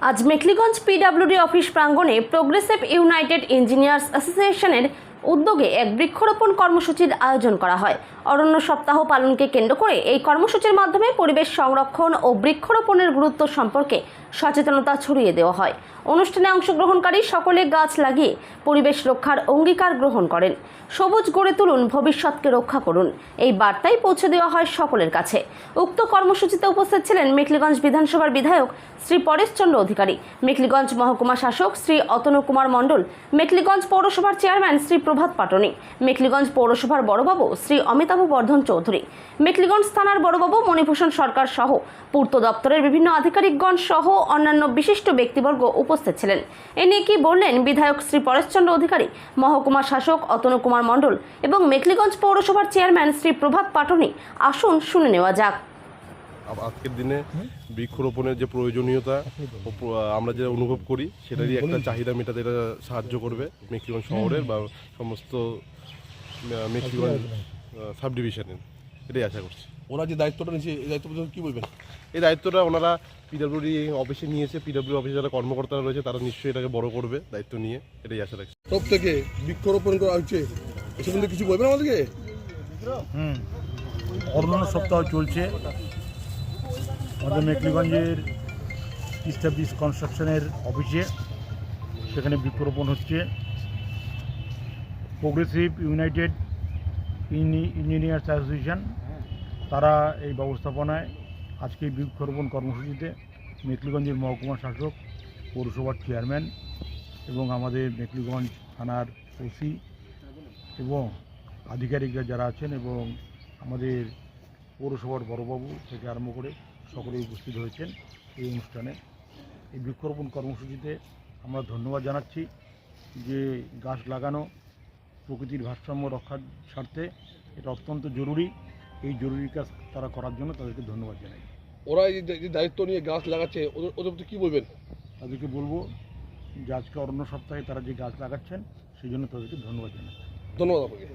আজ Mekhliganj PWD office প্রাঙ্গণে progressive united engineers অ্যাসোসিয়েশনের উদ্যোগে এক বৃক্ষরোপণ কর্মসূচির আয়োজন করা হয়। অরণ্য সপ্তাহ পালনকে কেন্দ্র করে এই কর্মসূচির মাধ্যমে পরিবেশ সংরক্ষণ ও বৃক্ষরোপণের গুরুত্ব সম্পর্কে সচেতনতা ছড়িয়ে দেওয়া হয়। অনুষ্ঠানে অংশগ্রহণকারী সকলে গাছ লাগিয়ে পরিবেশ রক্ষার অঙ্গীকার গ্রহণ করেন। সবুজ গড়ে তুলুন, ভবিষ্যৎকে রক্ষা করুন। এই বার্তাই পৌঁছে দেওয়া হয় সকলের কাছে। উক্ত কর্মসূচিতে উপস্থিত ছিলেন মেখলিগঞ্জ বিধানসভার বিধায়ক শ্রী পরেশচন্দ্র অধিকারী, মেখলিগঞ্জ মহকুমা শাসক শ্রী অতনু কুমার মণ্ডল, মেখলিগঞ্জ পৌরসভার চেয়ারম্যান শ্রী প্রভাত পাটনি। মেখলিগঞ্জ পৌরসভার বড়বাবু শ্রী অমিতাভ বর্ধন চৌধুরী। মেখলিগঞ্জ থানার বড়বাবু মণিভূষণ সরকার সহ পূর্ত দপ্তরের বিভিন্ন আধিকারিকগণ সহ অন্যান্য বিশিষ্ট ব্যক্তিবর্গ উপস্থিত ছিলেন। এ নিয়ে কি বললেন বিধায়ক শ্রী পরেশচন্দ্র অধিকারী, মহকুমা শাসক অতনু কুমার মণ্ডল এবং মেখলিগঞ্জ পৌরসভার চেয়ারম্যান শ্রী প্রভাত পাটনি? আসুন শুনে নেওয়া যাক। আজকের দিনে বৃক্ষরোপণের যে প্রয়োজনীয়তা ও আমরা যেটা অনুভব করি সেটারই একটা চাহিদা মেটাতে এটা সাহায্য করবে মেক্সিগঞ্জ শহরের বা সমস্ত মেক্সিগঞ্জ সাব ডিভিশনের এটাই আশা করছি। ওরা যে দায়িত্বটা নিয়েছে এই দায়িত্ব কী বলবেন? এই দায়িত্বটা ওনারা পিডব্লিউডি অফিসে নিয়েছে পিডব্লিউ অফিসে যারা কর্মকর্তারা রয়েছে তারা নিশ্চয়ই এটাকে বড় করবে দায়িত্ব নিয়ে এটাই আশা রাখছি। সব থেকে বৃক্ষরোপণ করা হচ্ছে এ সম্বন্ধে কিছু বলবেন আমাদেরকে? হুম। অরণ্য সপ্তাহ চলছে। আমাদের মেকলিগঞ্জের ইস্টাবলিশ কনস্ট্রাকশনের অফিসে সেখানে বৃক্ষরোপণ হচ্ছে। প্রোগ্রেসিভ ইউনাইটেড ইঞ্জিনিয়ার্স অ্যাসোসিয়েশন তারা এই ব্যবস্থাপনায় আজকে বৃক্ষরোপণ কর্মসূচিতে মেকলিগঞ্জের মহকুমা শাসক, পৌরসভার চেয়ারম্যান এবং আমাদের মেকলিগঞ্জ থানার ওসি এবং আধিকারিকরা যারা আছেন এবং আমাদের পৌরসভার বড়বাবু থেকে আরম্ভ করে সকলেই উপস্থিত হয়েছেন এই অনুষ্ঠানে। এই বৃক্ষরোপণ কর্মসূচিতে আমরা ধন্যবাদ জানাচ্ছি যে গাছ লাগানো প্রকৃতির ভারসাম্য রক্ষার স্বার্থে এটা অত্যন্ত জরুরি। এই জরুরি কাজ তারা করার জন্য তাদেরকে ধন্যবাদ জানাই। ওরা এই যে- দায়িত্ব নিয়ে গাছ লাগাচ্ছে ওদের ওদের কী বলবেন? তাদেরকে বলব যে আজকে অন্য সপ্তাহে তারা যে গাছ লাগাচ্ছেন সেই জন্য তাদেরকে ধন্যবাদ জানাই ধন্যবাদ আপনাকে।